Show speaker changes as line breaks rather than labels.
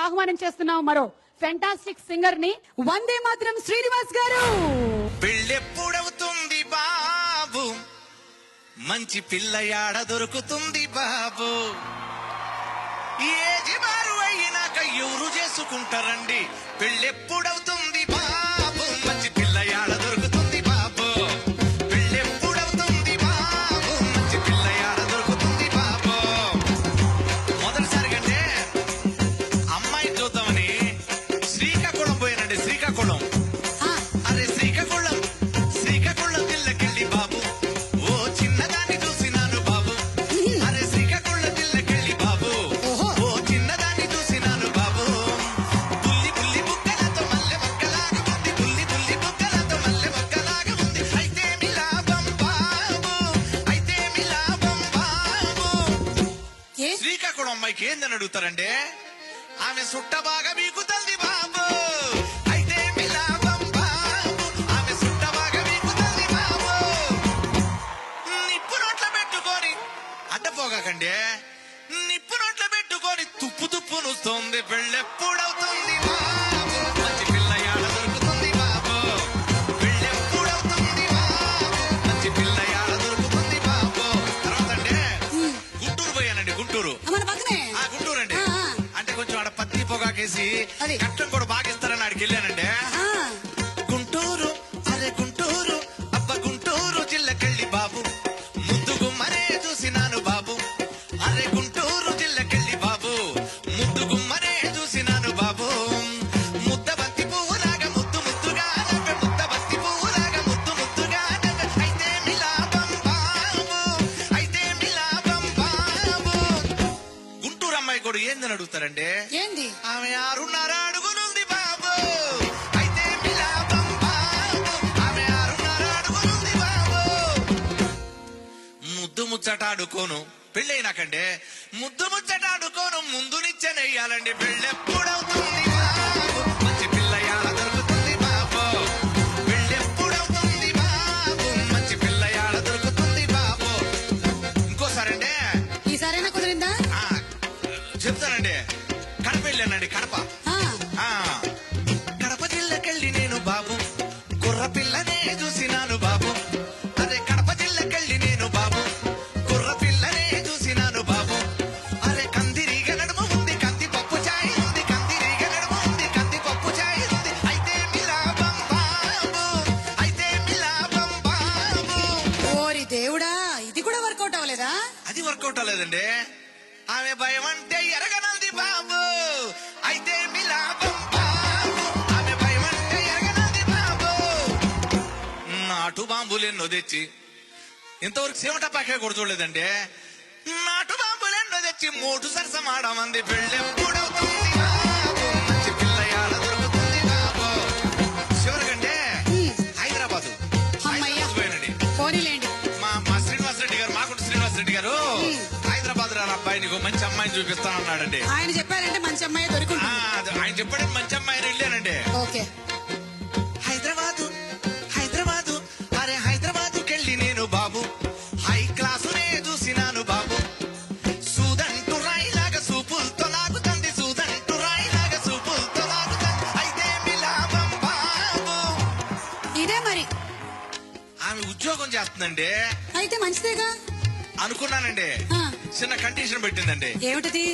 వేదికకు ఆహ్వానం చేస్తున్నాం మరో ఫెంటాస్టిక్ సింగర్ని. వందే మాత్రం శ్రీనివాస్ గారు.
పెళ్ళెప్పుడవుతుంది బాబు? మంచి పిల్ల యాడ దొరుకుతుంది బాబు? ఏజి మారు అయినాక ఎవరు చేసుకుంటారని శ్రీకాకుళం అరే శ్రీకాకుళం శ్రీకాకుళం జిల్లకెళ్ళి బాబు. ఓ చిన్నదాన్ని చూసినాను బాబు. అరే శ్రీకాకుళం జిల్లకెళ్ళి బాబు.
ఓహో.
ఓ చిన్నదాన్ని చూసినాను బాబు. బుల్లి బుల్లి బుక్కలతో మల్లె మొక్కలాగా ఉంది. బుల్లి బుల్లి బుక్కలతో మల్లె మొక్కలాగా ఉంది. అయితే మీ లాభం బాబు. అయితే మీ లాభం బాబు. శ్రీకాకుళం అమ్మాయికి ఏందని అడుగుతారండి? ఆమె సుట్ట బాగా మీకుతుంది బాబు. నుస్తుంది పెళ్ళెప్పుడవుతుంది బాబు? మంచి పిల్ల యాడ దొరుకుతుంది బాబు? పెళ్ళెప్పుడవుతుంది బాబు? మంచి పిల్ల యాడ దొరుకుతుంది బాబు? తర్వాత అండి గుంటూరు పోయానండి గుంటూరు.
మన పక్కనే.
ఆ గుంటూరు అండి
ఆ, ఆ.
అంటే కొంచెం ఆడ పత్తి పొగాకేసి. కట్టం కూడా బాగా ఇస్తారని ఆడికి వెళ్ళానండి. ఏందని అడుగుతారండి?
ఏంది?
ఆమె ఆరున్నర అడుగులుంది బాబు. అయితే మీ లాభం బాబు. ఆమె ఆరున్నర అడుగులుంది బాబు. ముద్దు ముచ్చట ఆడుకోను. పెళ్ళైనాకంటే ముద్దు ముచ్చట ఆడుకోను. ముందు నిచ్చెనెయ్యాలండి పెళ్ళెప్పుడవుతుంది? కడప. వెళ్ళానండి కడప కడప జిల్లకెళ్ళి నేను బాబు. కుర్ర పిల్లనే చూసినాను బాబు. అదే కడప జిల్లకెళ్ళి నేను బాబు. కుర్ర పిల్లనే చూసినాను బాబు. అరే కందిరీగ నడుము ఉంది కంది పప్పు చాయ్ ఉంది కందిరీగ నడుము ఉంది కంది పప్పు చాయ్ ఉంది. అయితే మీ లాభం బాబు అయితే మీ లాభం బాబు
ఓరి దేవుడా ఇది కూడా వర్కౌట్ అవ్వలేదా?
అది వర్కౌట్ అవ్వలేదండి. ఆమె భయం అంటే ఎరగనది పిల్ల యాడ దొరుకుతుంది బాబు. చివరికంటే హైదరాబాదు.
అమ్మయ్య.
హైదరాబాద్ పోయానండి
పోనీలేండి.
మా మా శ్రీనివాస్ రెడ్డి గారు మాకుంట శ్రీనివాస్ రెడ్డి గారు హైదరాబాద్ రాని అబ్బాయి నీకు మంచి అమ్మాయిని చూపిస్తానన్నాడండి.
ఆయన చెప్పారంటే మంచి అమ్మాయి
అది. ఆయన చెప్పాడు చూసినాను బాబు. సూదంటు రాయిలాగా సూపులతో లాగుతుంది సూదంటు రాయిలాగా సూపులతో లాగుతుంది. అయితే మీ లాభం బాబు.
ఇదే మరి.
ఆమె ఉద్యోగం చేస్తుందండి.
అయితే మంచిదేగా.
అనుకున్నానండి. చిన్న కండిషన్ పెట్టిందండి.
ఏమిటది?